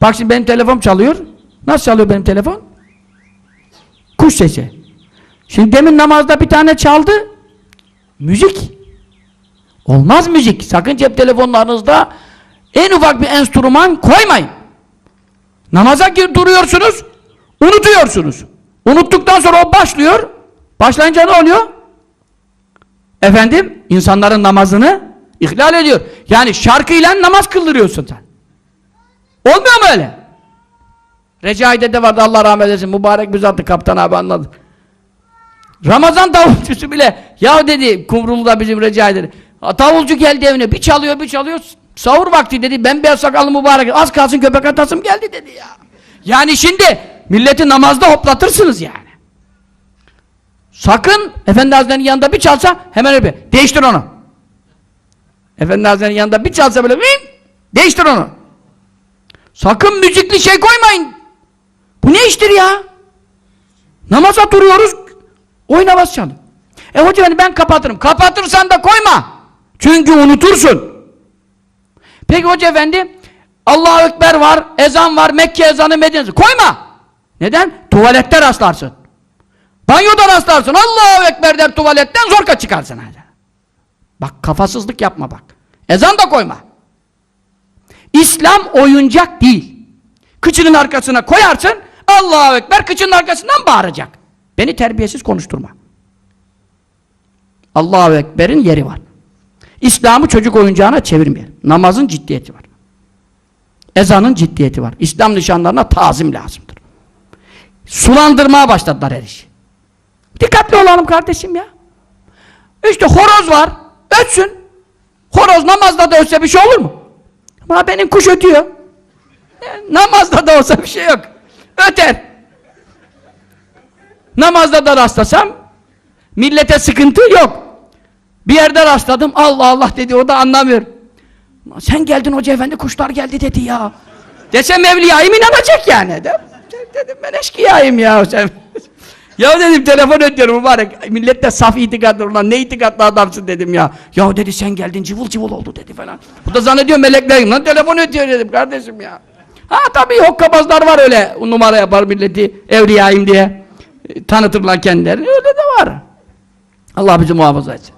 Bak şimdi benim telefon çalıyor. Nasıl çalıyor benim telefon? Kuş sesi. Şimdi demin namazda bir tane çaldı. Müzik. Olmaz müzik. Sakın cep telefonlarınızda en ufak bir enstrüman koymayın. Namaza gir duruyorsunuz, unutuyorsunuz. Unuttuktan sonra o başlıyor. Başlayınca ne oluyor? Efendim, insanların namazını ihlal ediyor. Yani şarkıyla namaz kıldırıyorsun sen. Olmuyor mu öyle? Recai'de de vardı Allah rahmet eylesin. Mübarek bir zattı kaptan abi anladı. Ramazan davulcusu bile ya dedi Kumrulu'da bizim Recai'de davulcu geldi evine bir çalıyor bir çalıyor sahur vakti dedi ben beyaz sakallı mübarek az kalsın köpek atasım geldi dedi ya. Yani şimdi milleti namazda hoplatırsınız yani. Sakın Efendi Hazretleri'nin yanında bir çalsa hemen öyle değiştir onu. Efendi Hazretleri'nin yanında bir çalsa böyle değiştir onu. Sakın müzikli şey koymayın. Bu ne iştir ya? Namaza duruyoruz, oyna bas çalıyor. E hoca hani ben kapatırım. Kapatırsan da koyma. Çünkü unutursun. Peki hoca efendi, Allahu Ekber var, ezan var, Mekke ezanı, Medine. Koyma. Neden? Tuvalette rastlarsın. Banyoda rastlarsın. Allahu Ekber der tuvaletten zorka çıkarsın. Bak kafasızlık yapma bak. Ezan da koyma. İslam oyuncak değil. Kıçının arkasına koyarsın, Allahu Ekber kıçının arkasından bağıracak. Beni terbiyesiz konuşturma. Allahu Ekber'in yeri var. İslam'ı çocuk oyuncağına çevirmeyelim. Namazın ciddiyeti var. Ezanın ciddiyeti var. İslam nişanlarına tazim lazımdır. Sulandırmaya başladılar her işi. Dikkatli olalım kardeşim ya. İşte horoz var, ötsün. Horoz namazda da ötse bir şey olur mu? Ama benim kuş ötüyor. E, namazda da olsa bir şey yok. Öter. Namazda da rastlasam millete sıkıntı yok. Bir yerde rastladım Allah Allah dedi o da anlamıyor. Sen geldin hoca efendi kuşlar geldi dedi ya. Desem evliyayım inanacak yani. De, dedim ben eşkıyayım ya. Ya dedim telefon ötüyorum mübarek. Millet de saf itikadlı ulan ne itikadlı adamsın dedim ya. Ya dedi sen geldin cıvıl cıvıl oldu dedi falan. Bu da zannediyor meleklerim lan telefon ötüyor dedim kardeşim ya. Ha tabii hokkabazlar var öyle numara yapar milleti evliyayım diye e, tanıtırlar kendilerini öyle de var. Allah bizi muhafaza etsin.